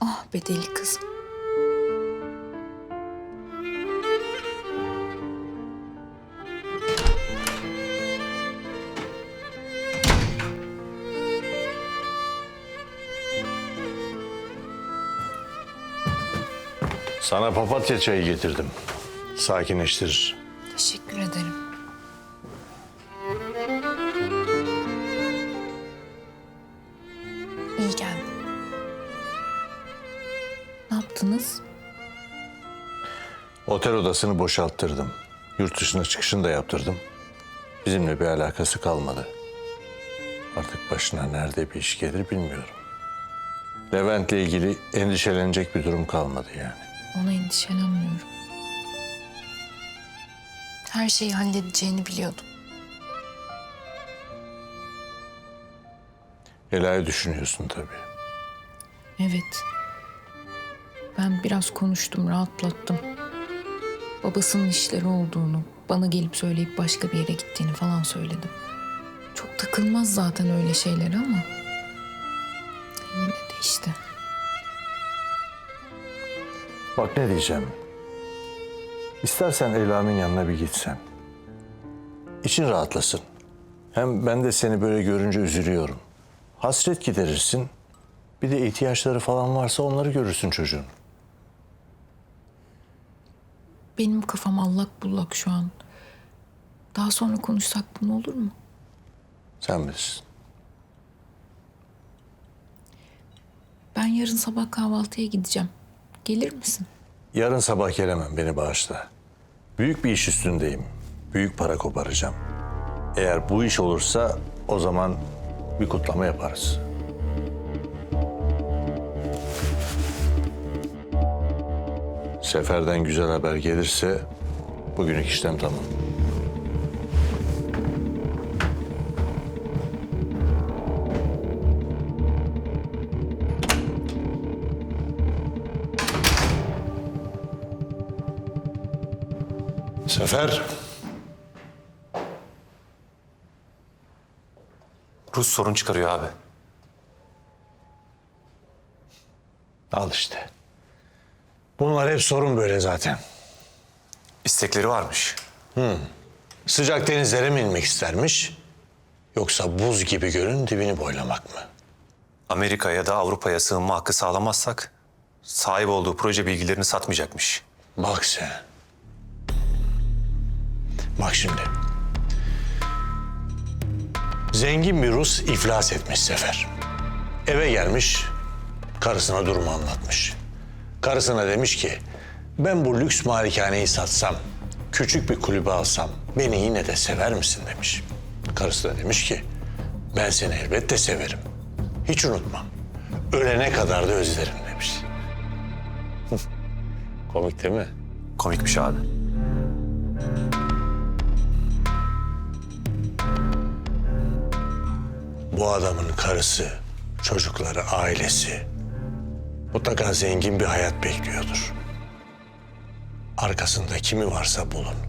Ah be deli kızım. Sana papatya çayı getirdim. Sakinleştirir. Teşekkür ederim. İyi geldi. Yaptınız? Otel odasını boşalttırdım. Yurt dışına çıkışını da yaptırdım. Bizimle bir alakası kalmadı. Artık başına nerede bir iş gelir bilmiyorum. Levent'le ilgili endişelenecek bir durum kalmadı yani. Ona endişelenmiyorum. Her şeyi halledeceğini biliyordum. Ela'yı düşünüyorsun tabii. Evet. Ben biraz konuştum, rahatlattım. Babasının işleri olduğunu, bana gelip söyleyip başka bir yere gittiğini falan söyledim. Çok takılmaz zaten öyle şeylere ama... Yine de işte. Bak ne diyeceğim. İstersen Ela'nın yanına bir gitsen. İçin rahatlasın. Hem ben de seni böyle görünce üzülüyorum. Hasret giderirsin. Bir de ihtiyaçları falan varsa onları görürsün çocuğun. Benim kafam allak bullak şu an. Daha sonra konuşsak bunu olur mu? Sen bilirsin. Ben yarın sabah kahvaltıya gideceğim. Gelir misin? Yarın sabah gelemem beni bağışla. Büyük bir iş üstündeyim. Büyük para koparacağım. Eğer bu iş olursa o zaman bir kutlama yaparız. Seferden güzel haber gelirse bugünlük işlem tamam. Sefer. Rus sorun çıkarıyor abi. Al işte. Bunlar hep sorun böyle zaten. İstekleri varmış. Sıcak denizlere mi inmek istermiş? Yoksa buz gibi gölün dibini boylamak mı? Amerika ya da Avrupa'ya sığınma hakkı sağlamazsak sahip olduğu proje bilgilerini satmayacakmış. Bak sen. Bak şimdi. Zengin bir Rus iflas etmiş Sefer. Eve gelmiş, karısına durumu anlatmış. Karısına demiş ki, ben bu lüks malikaneyi satsam, küçük bir kulübe alsam beni yine de sever misin demiş. Karısı da demiş ki, ben seni elbette severim. Hiç unutmam. Ölene kadar da özlerim demiş. Komik değil mi? Komikmiş abi. Bu adamın karısı, çocukları, ailesi mutlaka zengin bir hayat bekliyordur. Arkasında kimi varsa bulun.